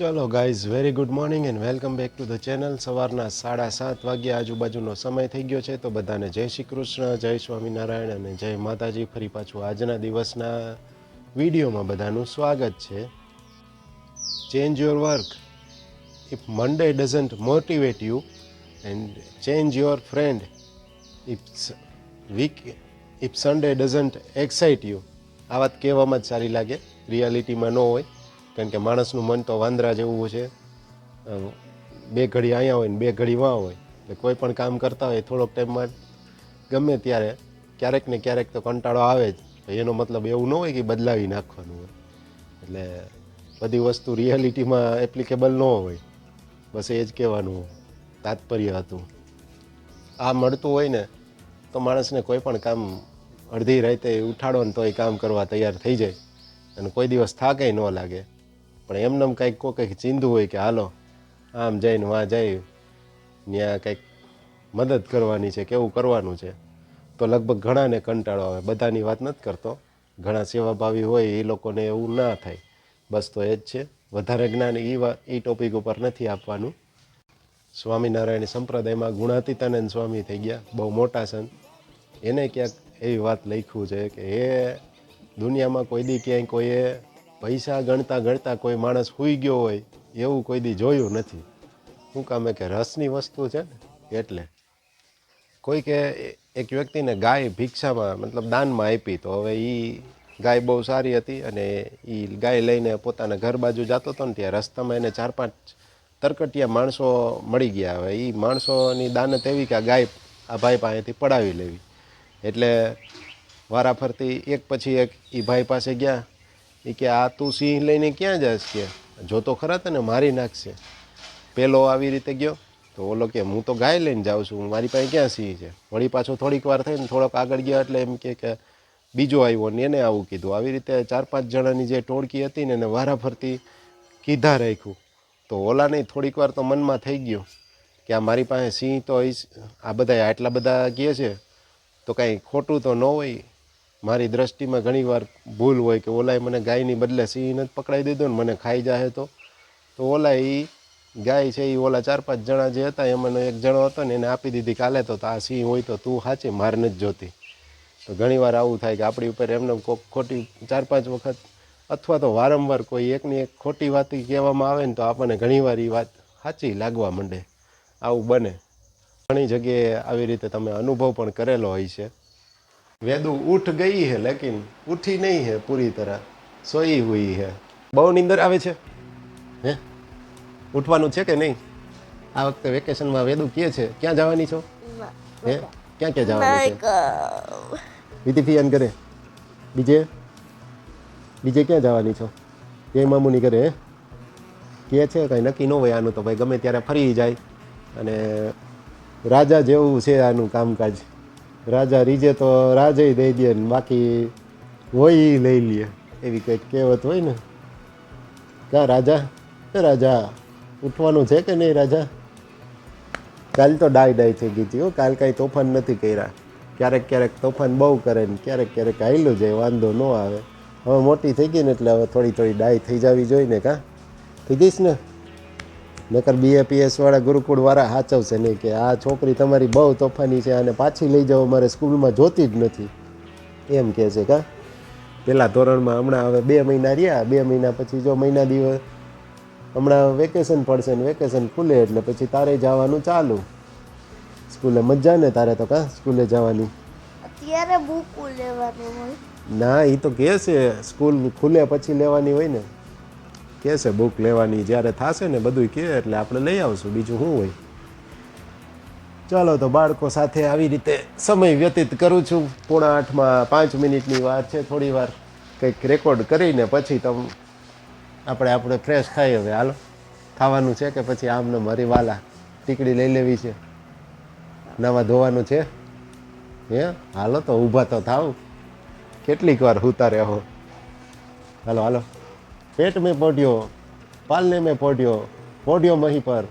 ચલો guys very good morning and welcome back to the channel સવારના સાડા સાત વાગ્યા આજુબાજુનો સમય થઈ ગયો છે, તો બધાને જય શ્રી કૃષ્ણ, જય સ્વામિનારાયણ અને જય માતાજી. ફરી પાછું આજના દિવસના વિડીયોમાં બધાનું સ્વાગત છે. Change your work if Monday doesn't motivate you and change your friend if week if Sunday doesn't excite you આ વાત કહેવામાં જ સારી લાગે. રિયાલિટીમાં ન હોય. કારણ કે માણસનું મન તો વાંદરા જેવું છે. બે ઘડી અહીંયા હોય ને બે ઘડી વાં હોય. એટલે કોઈ પણ કામ કરતા હોય થોડોક ટાઈમમાં ગમે ત્યારે, ક્યારેક ને ક્યારેક તો કંટાળો આવે જ. એનો મતલબ એવું ન હોય કે બદલાવી નાખવાનું હોય. એટલે બધી વસ્તુ રિયાલિટીમાં એપ્લિકેબલ ન હોય. બસ એ જ કહેવાનું તાત્પર્ય હતું. આ મળતું હોય ને તો માણસને કોઈ પણ કામ અડધી રાતે ઉઠાડો ને તો એ કામ કરવા તૈયાર થઈ જાય. અને કોઈ દિવસ થાકે ન લાગે. પણ એમનેમ કંઈક કોઈ કંઈક ચીંધું હોય કે હાલો, આમ જઈને વાં જાય ત્યાં કંઈક મદદ કરવાની છે કેવું કરવાનું છે. તો લગભગ ઘણાને કંટાળો આવે. બધાની વાત નથી કરતો. ઘણા સેવાભાવી હોય, એ લોકોને એવું ના થાય. બસ તો એ જ છે. વધારે જ્ઞાન એ વા એ ટોપિક ઉપર નથી આપવાનું. સ્વામિનારાયણ સંપ્રદાયમાં ગુણાતીતાનંદ સ્વામી થઈ ગયા. બહુ મોટા સંત એને ક્યાંક એવી વાત લખ્યું છે કે એ દુનિયામાં કોઈ દી ક્યાંય કોઈએ પૈસા ગણતા ગણતા કોઈ માણસ સૂઈ ગયો હોય, એવું કોઈ દી જોયું નથી. શું કામે કે રસની વસ્તુ છે ને? એટલે. કોઈ કે એક વ્યક્તિને ગાય ભિક્ષામાં, મતલબ દાનમાં આપી, તો હવે એ ગાય બહુ સારી હતી અને એ ગાય લઈને પોતાના ઘર બાજુ જતો હતો ને ત્યાં રસ્તામાં એને ચાર પાંચ તરકટિયા માણસો મળી ગયા. હવે એ માણસોની દાનત એવી કે આ ગાય આ ભાઈ પાસેથી પડાવી લેવી. એટલે વારાફરતી એક પછી એક એ ભાઈ પાસે ગયા એ કે, આ તું સિંહ લઈને ક્યાં જાશ કે? જો તો ખરા તને મારી નાખશે. પેલો આવી રીતે ગયો. તો ઓલો કે, હું તો ગાય લઈને જાઉં છું. મારી પાસે ક્યાં સિંહ છે? વળી પાછો થોડીક વાર થઈને થોડોક આગળ ગયા એટલે એમ કે બીજો આવ્યો ને એને આવું કીધું. આવી રીતે ચાર પાંચ જણાની જે ટોળકી હતી ને એને વારાફરતી કીધા રાખ્યું. તો ઓલાને થોડીક વાર તો મનમાં થઈ ગયું કે, આ મારી પાસે સિંહ તો. આ બધા આટલા બધા કહે છે, તો કાંઈ ખોટું તો ન હોય. મારી દ્રષ્ટિમાં ઘણીવાર ભૂલ હોય કે ઓલાએ મને ગાયની બદલે સિંહ નથી પકડાઈ દીધો ને મને ખાઈ જાય તો. તો ઓલા એ ગાય છે એ ઓલા ચાર પાંચ જણા જે હતા, એમાંનો એક જણો હતો ને એને આપી દીધી કાલે તો આ સિંહ હોય તો તું સાચી મારને જ જોતી. તો ઘણીવાર આવું થાય કે આપણી ઉપર એમને કોક ખોટી ચાર પાંચ વખત અથવા તો વારંવાર કોઈ એકની એક ખોટી વાત કહેવામાં આવે ને તો આપણને ઘણીવાર એ વાત સાચી લાગવા માંડે. આવું બને. ઘણી જગ્યાએ આવી રીતે તમે અનુભવ પણ કરેલો હોય છે. વેદુ ઉઠ ગઈ હે લેકિન ઉઠી નહીં હે પૂરી તરહ સોઈ હુઈ હે. બહુ નીંદર આવે છે? હે? ઉઠવાનું છે કે નહીં? આ વખતે વેકેશનમાં વેદુ કહે છે ક્યાં જવાની છો? હે? ક્યાં ક્યાં જવાની છે? વિધિથિયન કરે બીજે? બીજે ક્યાં જવાની છો? એ મામુની કરે હે? કહે છે કંઈ નક્કી ન હોય આનું તો ભાઈ ગમે ત્યારે ફરી જાય. અને રાજા જેવું છે આનું કામકાજ. રાજા રીજે તો રાજે દઈ દે ને બાકી હોય લઈ લે. એવી કંઈક કહેવત હોય ને. ક્યાં રાજા? રાજા, ઉઠવાનું છે કે નહીં રાજા? કાલ તો ડાય ડાય થઈ ગઈ હતી કાલ કાંઈ તોફાન નથી કર્યા. ક્યારેક ક્યારેક તોફાન બહુ કરે ને ક્યારેક ક્યારેક હાલ્યું જાય, વાંધો ન આવે. હવે મોટી થઈ ગઈ ને એટલે હવે થોડી થોડી ડાય થઈ જવી જોઈએ ને કાં? થઈ જઈશ ને? નકર બીએપીએસ વાળા ગુરુકુળ વાળા સાચવશે નહીં કે આ છોકરી તમારી બહુ તોફાની છે અને પાછી લઈ જાઓ મારે સ્કૂલમાં જોતી જ નથી. એમ કહે છે કા? પેલા ધોરણમાં હમણાં હવે બે મહિના રહ્યા. બે મહિના પછી જો મહિના દિવસ હમણાં વેકેશન પડશે ને વેકેશન ખુલે એટલે પછી તારે જવાનું ચાલુ. સ્કૂલે મજા ને તારે તો કા સ્કૂલે જવાની? અત્યારે બુક લેવાની હોય. ના એ તો કહે છે સ્કૂલ ખુલે પછી લેવાની હોય ને. કહે છે, બુક લેવાની જ્યારે થશે ને બધું કહે એટલે આપણે લઈ આવશું. બીજું શું હોય? ચાલો, તો બાળકો સાથે આવી રીતે સમય વ્યતીત કરું છું. પોણા આઠમાં પાંચ મિનિટની વાર છે. થોડી વાર કંઈક રેકોર્ડ કરીને પછી તમ આપણે આપણે ફ્રેશ થાય હવે. હાલો. ખાવાનું છે કે પછી આમને મારી વાલા? ટીકડી લઈ લેવી છે. નવા ધોવાનું છે. હે? હાલો, તો ઊભા તો થાવ. કેટલીક વાર હુતા રહો હાલો હાલો. પેટ મેં પોઢ્યો પાલને મેં પોઢ્યો પોઢ્યો મહી પર.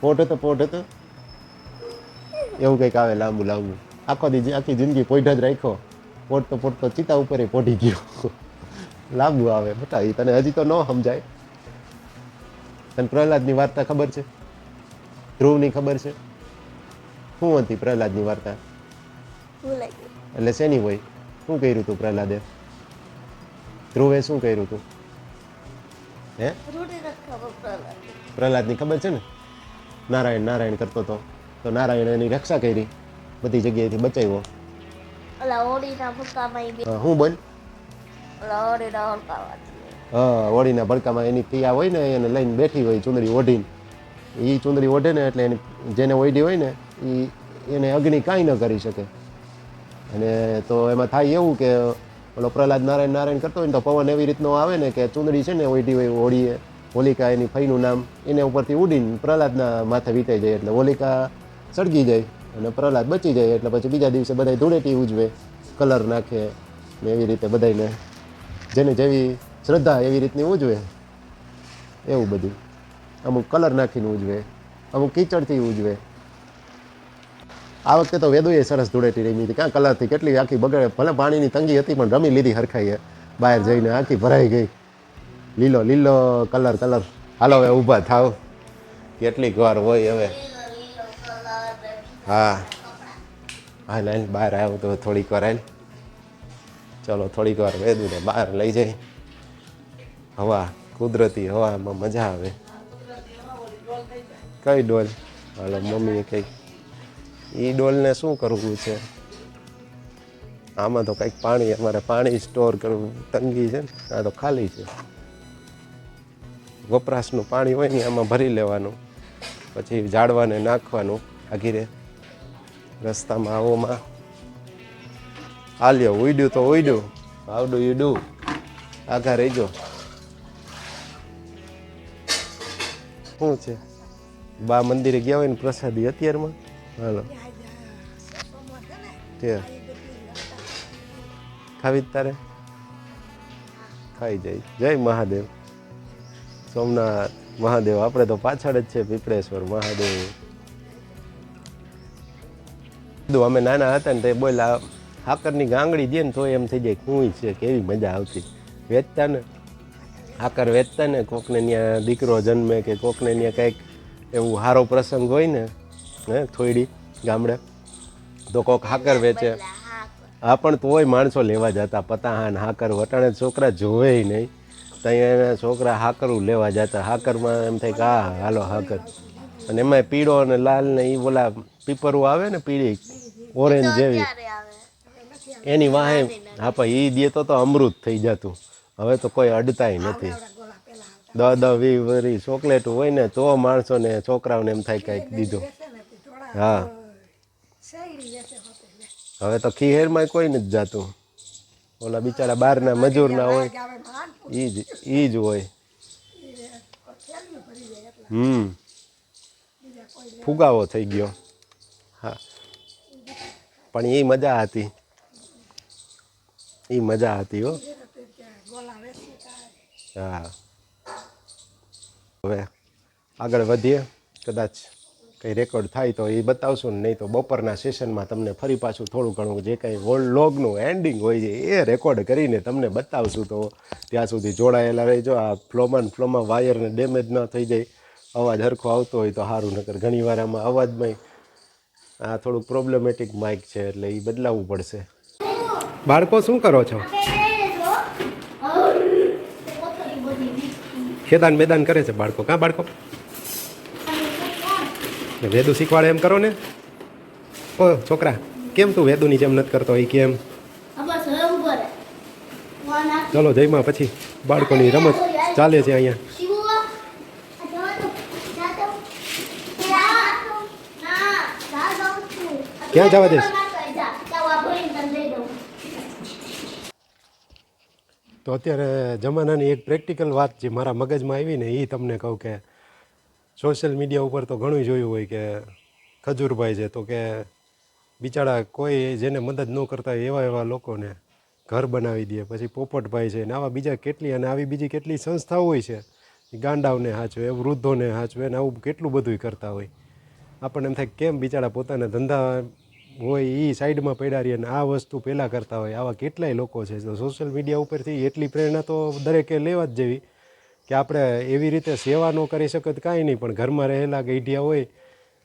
પોઢત પોઢત. એવું કંઈક આવે લાંબુ લાંબુ. આખો દી આખી જિંદગી પોઢ જ રાખ્યો. પોઢતો પોઢતો ચિતા ઉપર પોઢી ગયો. લાંબુ આવે. બટા એ તને હજી તો ન સમજાય. તને પ્રહલાદની વાર્તા ખબર છે? ધ્રુવની ખબર છે? શું હતી પ્રહલાદની વાર્તા? એટલે શેની હોય? શું કર્યું હતું પ્રહલાદે? ધ્રુવે શું કર્યું હતું હે? પ્રહલાદની ખબર છે ને? નારાયણ નારાયણ કરતો હતો. તો નારાયણ એની રક્ષા કરી. બધી જગ્યાએથી બચાવ્યો. હા, ઓલા હા ઓળીના ભડકામાં એની પિયા હોય ને એને લઈને બેઠી હોય ચુંદડી ઓઢીને. એ ચુંદડી ઓઢે ને એટલે એની જેને ઓઢી હોય ને એ એને અગ્નિ કાંઈ ન કરી શકે. અને તો એમાં થાય એવું કે ઓલો પ્રહલાદ નારાયણ નારાયણ કરતો હોય ને તો પવન એવી રીતનો આવે ને કે ચુંદડી છે ને ઓઢી હોય, હોળીએ, હોલિકા એની ફઈનું નામ, એને ઉપરથી ઉડીને પ્રહલાદના માથે વીતાઈ જાય એટલે હોલિકા સળગી જાય અને પ્રહલાદ બચી જાય એટલે પછી બીજા દિવસે બધા ધૂળેટી ઉજવે, કલર નાખે ને એવી રીતે બધાને જેને જેવી શ્રદ્ધા એવી રીતની ઉજવે, એવું બધું. અમુક કલર નાખીને ઉજવે, અમુક કીચડથી ઉજવે. આ વખતે તો વેદુએ સરસ ધૂળેટી રમી હતી. ક્યાં કલરથી કેટલી આખી બગડે. ભલે પાણીની તંગી હતી, પણ રમી લીધી હરખાઈએ બહાર જઈને આખી ભરાઈ ગઈ. લીલો લીલો કલર કલર. હાલો, હવે ઊભા થાવ. કેટલીક વાર હોય હવે. હા. હા, લાઈન બહાર આવ્યો તો થોડીક વાર આવીને. ચલો, થોડીક વાર વેદુને બહાર લઈ જઈ હવા, કુદરતી હવામાં મજા આવે. કઈ ડોલ? હાલો, મમ્મીએ કઈ એ ડોલને શું કરવું છે? આમાં તો કંઈક પાણી અમારે પાણી સ્ટોર કરવું તંગી છે ને? આ તો ખાલી છે. વપરાશનું પાણી હોય ને આમાં ભરી લેવાનું. પછી ઝાડવાને નાખવાનું આઘીરે રસ્તામાં આવોમાં હાલ્યો ઉડ્યું તો ઉડ્યું યુ ડુ આઘા રહીજો. શું છે? બા મંદિરે ગયા હોય ને પ્રસાદી અત્યારમાં? હાલો ત્યાં ખાવી તારે ખાઈ જાય જય મહાદેવ સોમનાથ મહાદેવ આપણે તો પાછળ જ છે પીપળેશ્વર મહાદેવ કીધું અમે નાના હતા ને તે બોલા હાકરની ગાંગડી દે ને તો એમ થઈ જાય કુંઈ છે કેવી મજા આવતી વેચતા ને હાકર વેચતા ને કોકને ત્યાં દીકરો જન્મે કે કોકને ત્યાં કંઈક એવું સારો પ્રસંગ હોય ને હે થોડી ગામડે. તો કોક હાકર વેચે. હા પણ તોય માણસો લેવા જતા પતાહાન હાકર વટાણે છોકરા જોવે નહીં. ત્યાં એના છોકરા હાકરું લેવા જતા. હાકરમાં એમ થાય કે હા હાલો હાકર. અને એમાં પીળો અને લાલ ને એ બોલા પીપરું આવે ને પીળી ઓરેન્જ જેવી. એની વાહે હા પણ એ દે તો તો અમૃત થઈ જતું. હવે તો કોઈ અડતાય નથી. દસ દ વી વરી ચોકલેટ હોય ને તો માણસોને છોકરાઓને એમ થાય કંઈક દીધું. હા. હવે તો ખીહેરમાં કોઈ નથી જાતું. ઓલા બિચારા બહારના મજૂરના હોય. ઈ જ ઈ જ હોય. હમ. ફુગાવો થઈ ગયો. હા. પણ એ મજા હતી. એ મજા હતી હો. હા. હવે આગળ વધીએ. કદાચ કંઈ રેકોર્ડ થાય તો એ બતાવશું ને નહીં તો બપોરના સેશનમાં તમને ફરી પાછું થોડું ઘણું જે કંઈ લોગનું એન્ડિંગ હોય છે એ રેકોર્ડ કરીને તમને બતાવશું તો ત્યાં સુધી જોડાયેલા રહેજો. આ ફ્લોમાં ફ્લોમાં વાયરને ડેમેજ ન થઈ જાય અવાજ હરખો આવતો હોય તો સારું નકર ઘણી વાર આમાં અવાજમાં આ થોડુંક પ્રોબ્લેમેટિક માઇક છે એટલે એ બદલાવવું પડશે. બાળકો શું કરો છો? ખેદાન મેદાન કરે છે બાળકો. કાં બાળકો? વેદુ શીખવાડે એમ કરો ને? ઓ છોકરા કેમ તું વેદુની જેમ નથી કરતો? એ કેમ? ચલો જયમાં પછી બાળકોની રમત ચાલે છે અહીંયા. ક્યાં જવા દેશ? જા. જા ભરીને તને દઈ દઉં. તો અત્યારે જમાનાની એક પ્રેક્ટિકલ વાત જે મારા મગજમાં આવી ને એ તમને કહું કે સોશિયલ મીડિયા ઉપર તો ઘણું જોયું હોય કે ખજૂરભાઈ છે તો કે બિચારા કોઈ જેને મદદ ન કરતા હોય એવા એવા લોકોને ઘર બનાવી દે, પછી પોપટભાઈ છે ને આવા બીજા કેટલી અને આવી બીજી કેટલી સંસ્થાઓ હોય છે ગાંડાઓને હાચવે વૃદ્ધોને હાચવે ને આવું કેટલું બધું કરતા હોય. આપણને એમ થાય કેમ બિચારા પોતાના ધંધા હોય એ સાઈડમાં પડ્યા અને આ વસ્તુ પહેલાં કરતા હોય, આવા કેટલાય લોકો છે. તો સોશિયલ મીડિયા ઉપરથી એટલી પ્રેરણા તો દરેકે લેવા જ જેવી. કે આપણે એવી રીતે સેવા ન કરી શકો તો કાંઈ નહીં, પણ ઘરમાં રહેલા ગઈઢિયા હોય,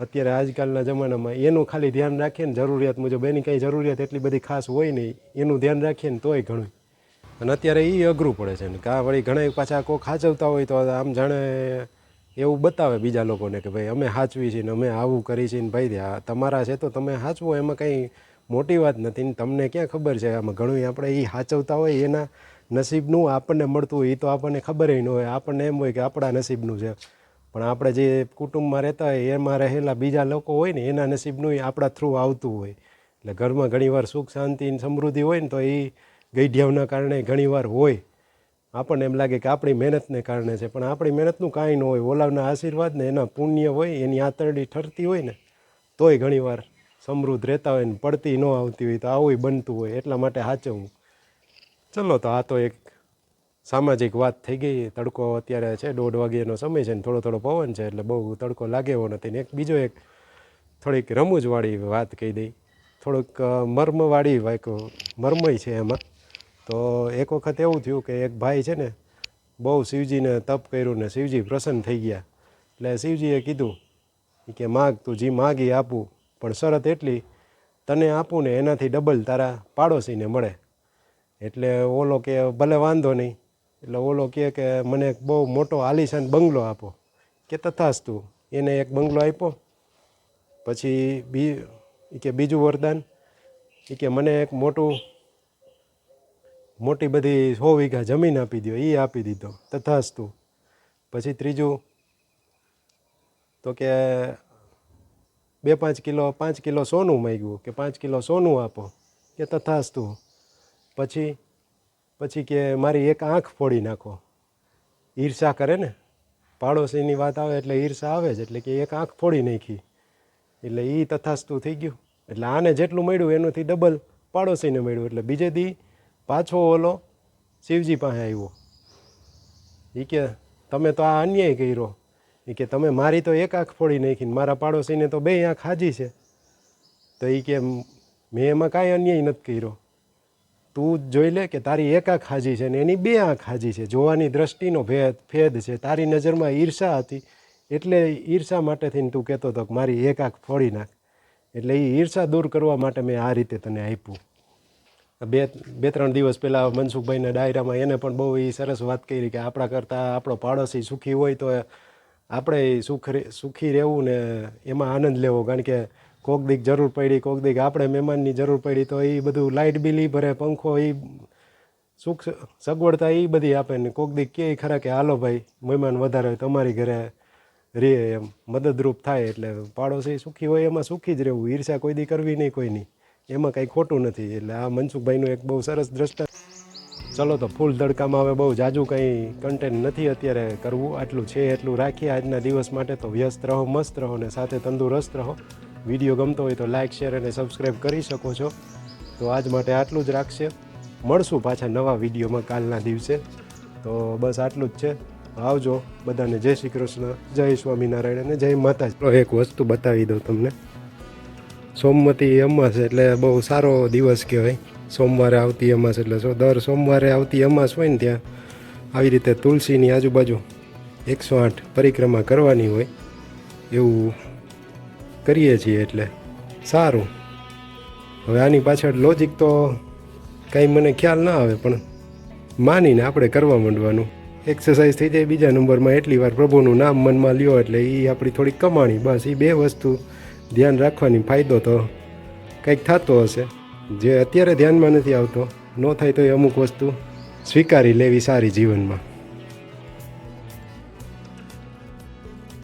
અત્યારે આજકાલના જમાનામાં એનું ખાલી ધ્યાન રાખીએ ને જરૂરિયાત મુજબ, એની કંઈ જરૂરિયાત એટલી બધી ખાસ હોય નહીં, એનું ધ્યાન રાખીએ ને તોય ઘણું. અને અત્યારે એ અઘરું પડે છે ને, કાં વળી ઘણા પાછા કોક હાચવતા હોય તો આમ જાણે એવું બતાવે બીજા લોકોને કે ભાઈ, અમે હાચવી છીએ ને અમે આવું કરી છીએ ને ભાઈ આ તમારા છે તો તમે હાચવો, એમાં કંઈ મોટી વાત નથી ને તમને ક્યાં ખબર છે, આમાં ઘણું આપણે એ હાચવતા હોય એના નસીબનું આપણને મળતું હોય એ તો આપણને ખબર ન હોય. આપણને એમ હોય કે આપણા નસીબનું છે. પણ આપણે જે કુટુંબમાં રહેતા હોય, એમાં રહેલા બીજા લોકો હોય ને, એના નસીબનું એ આપણા થ્રુ આવતું હોય. એટલે ઘરમાં ઘણીવાર સુખ, શાંતિ સમૃદ્ધિ હોય ને તો એ ગઈઢિયાઓના કારણે ઘણીવાર હોય. આપણને એમ લાગે કે આપણી મહેનતને કારણે છે, પણ આપણી મહેનતનું કાંઈ ન હોય. ઓલાવના આશીર્વાદ ને એના પુણ્ય હોય, એની આંતરડી ઠરતી હોય ને, તોય ઘણીવાર સમૃદ્ધ રહેતા હોય ને, પડતી ન આવતી હોય તો આવું બનતું હોય. એટલા માટે સાચવવું ચલો, તો આ તો એક સામાજિક વાત થઈ ગઈ. તડકો અત્યારે છે, દોઢ વાગ્યાનો સમય છે ને થોડો થોડો પવન છે, એટલે બહુ તડકો લાગે એવો નથી. ને એક બીજો એક થોડીક રમૂજવાળી વાત કહી દઈ. થોડુંક મર્મવાળી એક મર્મય છે એમાં. તો એક વખત એવું થયું કે એક ભાઈ છે ને, બહુ શિવજીને તપ કર્યું ને શિવજી પ્રસન્ન થઈ ગયા. એટલે શિવજીએ કીધું કે, માગ, તું જી માગી આપું, પણ શરત એટલી, તને આપું ને એનાથી ડબલ તારા પાડોશીને મળે. એટલે ઓલો કે ભલે વાંધો નહીં, એટલે ઓલો કહે કે મને એક બહુ મોટો આલિશાન બંગલો આપો. કે તથાસ્તુ એને એક બંગલો આપ્યો. પછી બી કે બીજું વરદાન એ કે મને એક મોટું, મોટી બધી સો વીઘા જમીન આપી દો એ આપી દીધો તથાસ્તુ પછી ત્રીજું, તો કે બે પાંચ કિલો પાંચ કિલો સોનું માગ્યું, કે પાંચ કિલો સોનું આપો. કે તથાસ્તુ પછી પછી કે મારી એક આંખ ફોડી નાખો. ઈર્ષા કરે ને. પાડોશીની વાત આવે એટલે ઈર્ષા આવે જ, એટલે કે એક આંખ ફોડી નાખી. એટલે એ તથાસ્તુ થઈ ગયું. એટલે આને જેટલું મળ્યું એનાથી ડબલ પાડોશીને મળ્યું. એટલે બીજે દી પાછો ઓલો શિવજી પાસે આવ્યો. એ કે, તમે તો આ અન્યાય કર્યો. એ કે, તમે મારી તો એક આંખ ફોડી નાખીને મારા પાડોશીને તો બે આંખ હાજી છે. તો એ કે, મેં એમાં કાંઈ અન્યાય નથી કર્યો. તું જોઈ લે કે તારી એક આંખ હાજી છે ને એની બે આંખ હાજી છે. જોવાની દ્રષ્ટિનો ભેદ ફેદ છે. તારી નજરમાં ઈર્ષા હતી. એટલે ઈર્ષા માટે થઈને તું કહેતો હતો કે મારી એક આંખ ફોડી નાખ. એટલે એ ઈર્ષા દૂર કરવા માટે મેં આ રીતે તને આપ્યું. બે બે ત્રણ દિવસ પહેલાં મનસુખભાઈના ડાયરામાં એને પણ બહુ એ સરસ વાત કરી કે આપણા કરતાં આપણો પાડોશી સુખી હોય તો આપણે સુખ સુખી રહેવું ને એમાં આનંદ લેવો. કારણ કે કોક દીક જરૂર પડી, કોક દીક આપણે મહેમાનની જરૂર પડી, તો એ બધું લાઇટ બિલ એ ભરે, પંખો એ સુખ સગવડતા એ બધી આપે ને કોક દીક કે ખરા કે, હાલો ભાઈ, મહેમાન વધારે હોય, તમારી ઘરે રે એમ, મદદરૂપ થાય. એટલે પાડોશી સુખી હોય, એમાં સુખી જ રહેવું. ઈર્ષા કોઈ દી કરવી નહીં કોઈની. એમાં કંઈ ખોટું નથી. એટલે આ મનસુખભાઈનું એક બહુ સરસ દ્રષ્ટા ચલો તો ફૂલ તડકામાં હવે બહુ જાજુ કંઈ કન્ટેન્ટ નથી અત્યારે કરવું. આટલું છે એટલું રાખીએ આજના દિવસ માટે. તો વ્યસ્ત રહો, મસ્ત રહો ને સાથે તંદુરસ્ત રહો. વીડિયો ગમતો હોય તો લાઇક શેર અને સબસ્ક્રાઈબ કરી શકો છો. તો આજ માટે આટલું જ રાખશે. મળશું પાછા નવા વિડીયોમાં કાલના દિવસે. તો બસ આટલું જ છે. આવજો બધાને જય શ્રી કૃષ્ણ, જય સ્વામિનારાયણ અને જય માતાજી. એક વસ્તુ બતાવી દઉં તમને. સોમવતી અમાસ એટલે બહુ સારો દિવસ કહેવાય. સોમવારે આવતી અમાસ એટલે દર સોમવારે આવતી અમાસ હોય ને ત્યાં આવી રીતે તુલસીની આજુબાજુ એકસો આઠ પરિક્રમા કરવાની હોય. એવું કરીએ છીએ એટલે સારું. હવે આની પાછળ લોજિક તો કાંઈ મને ખ્યાલ ના આવે, પણ માનીને આપણે કરવા માંડવાનું. એક્સરસાઇઝ થઈ જાય બીજા નંબરમાં, એટલી વાર પ્રભુનું નામ મનમાં લ્યો એટલે એ આપણી થોડી કમાણી, બસ એ બે વસ્તુ ધ્યાન રાખવાની ફાયદો તો કંઈક થતો હશે. જે અત્યારે ધ્યાનમાં નથી આવતો, ન થાય તો એ અમુક વસ્તુ સ્વીકારી લેવી સારી જીવનમાં.